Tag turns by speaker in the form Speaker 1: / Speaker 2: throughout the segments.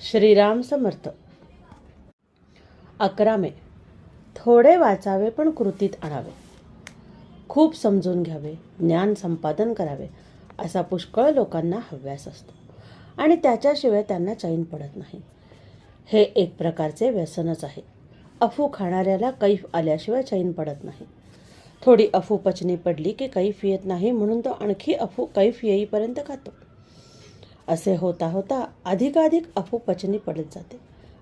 Speaker 1: श्रीराम समर्थ. अकरा मे. थोडे वाचावे पण कृतीत आणावे. खूप समजून घ्यावे ज्ञान संपादन करावे असा पुष्कळ लोकांना हव्यास असतो. आणि त्याच्याशिवाय त्यांना चैन पडत नाही. हे एक प्रकारचे व्यसनच आहे. अफू खाणाऱ्याला कैफ आल्याशिवाय चैन पडत नाही. थोडी अफू पचनी पडली की कैफ येत नाही म्हणून तो आणखी अफू कैफ येईपर्यंत खातो. असे होता होता अधिकाधिक अफू पचनी पडत जाते.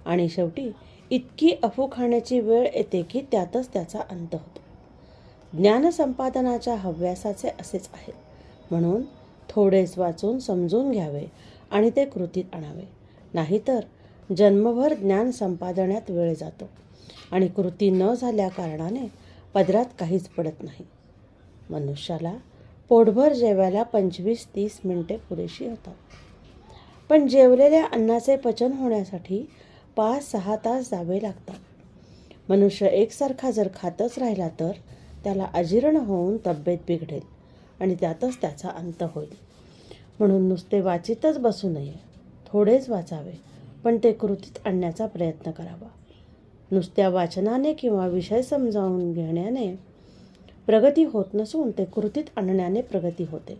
Speaker 1: आणि शेवटी इतकी अफू खाण्याची वेळ येते की त्यातच त्याचा अंत होतो. ज्ञानसंपादनाच्या हव्यासाचे असेच आहे. म्हणून थोडेच वाचून समजून घ्यावे आणि ते कृतीत आणावे. नाहीतर जन्मभर ज्ञान संपादण्यात वेळ जातो आणि कृती न झाल्या कारणाने पदरात काहीच पडत नाही. मनुष्याला पोटभर जेवायला पंचवीस तीस मिनिटे पुरेशी होतात. पण जेवलेल्या अन्नाचे पचन होण्यासाठी पाच सहा तास जावे लागतात. मनुष्य एकसारखा जर खातच राहिला तर त्याला अजीर्ण होऊन तब्येत बिघडेल आणि त्यातच त्याचा अंत होईल. म्हणून नुसते वाचितच बसू नये थोडेच वाचावे पण ते कृतीत आणण्याचा प्रयत्न करावा. नुसत्या वाचनाने किंवा विषय समजावून घेण्याने प्रगती होत नसून ते कृतीत आणण्याने प्रगती होते.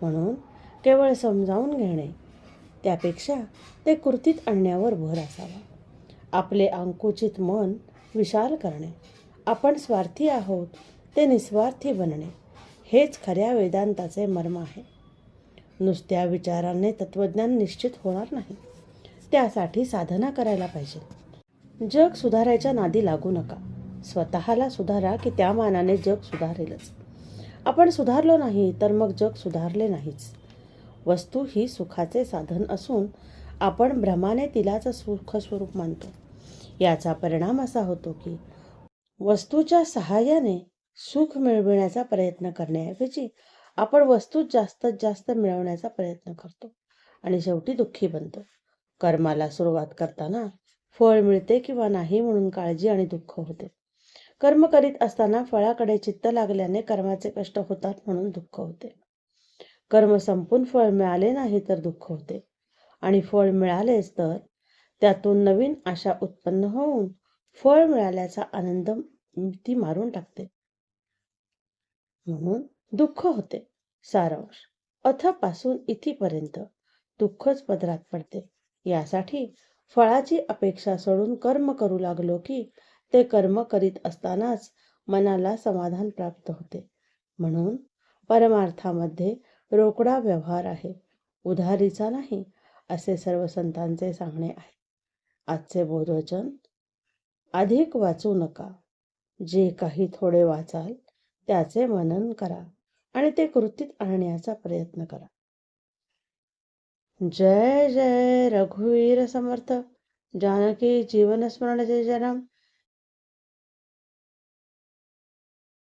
Speaker 1: म्हणून केवळ समजावून घेणे त्यापेक्षा ते कृतीत आणण्यावर भर असावा. आपले अंकुचित मन विशाल करणे. आपण स्वार्थी आहोत ते निस्वार्थी बनणे. हेच खऱ्या वेदांताचे मर्म आहे. नुसत्या विचाराने तत्त्वज्ञान निश्चित होणार नाही. त्यासाठी साधना करायला पाहिजे. जग सुधारायच्या नादी लागू नका. स्वतःला सुधारा की त्या मानाने जग सुधारेलच. आपण सुधारलो नाही तर मग जग सुधारले नाहीच. वस्तू ही सुखाचे साधन असून आपण भ्रमाने तिलाच सुखस्वरूप मानतो. याचा परिणाम असा होतो की वस्तूच्या सहाय्याने सुख मिळविण्याचा प्रयत्न करण्याऐवजी आपण वस्तू जास्तीत जास्त मिळवण्याचा प्रयत्न करतो आणि शेवटी दुःखी बनतो. कर्माला सुरुवात करताना फळ मिळते किंवा नाही म्हणून काळजी आणि दुःख होते. कर्म करीत असताना फळाकडे चित्त लागल्याने कर्माचे कष्ट होतात म्हणून दुःख होते. कर्म संपून फळ मिळाले नाही तर दुःख होते. आणि फळ मिळालेच तर त्यातून नवीन आशा उत्पन्न होऊन फळ मिळाल्याचा आनंद ती मारून टाकते. म्हणून दुःख होते. सारांश. अथपासून इथीपर्यंत दुःखच पदरात पडते. यासाठी फळाची अपेक्षा सोडून कर्म करू लागलो की ते कर्म करीत असतानाच मनाला समाधान प्राप्त होते. म्हणून परमार्थामध्ये रोकडा व्यवहार आहे. उधारीचा नाही असे सर्व संतांचे सांगणे आहे. आजचे बोधवचन अधिक वाचू नका. जे काही थोडे वाचाल त्याचे मनन करा आणि ते कृतीत आणण्याचा प्रयत्न करा. जय जय रघुवीर समर्थ. जानकी जीवनस्मरण जय जय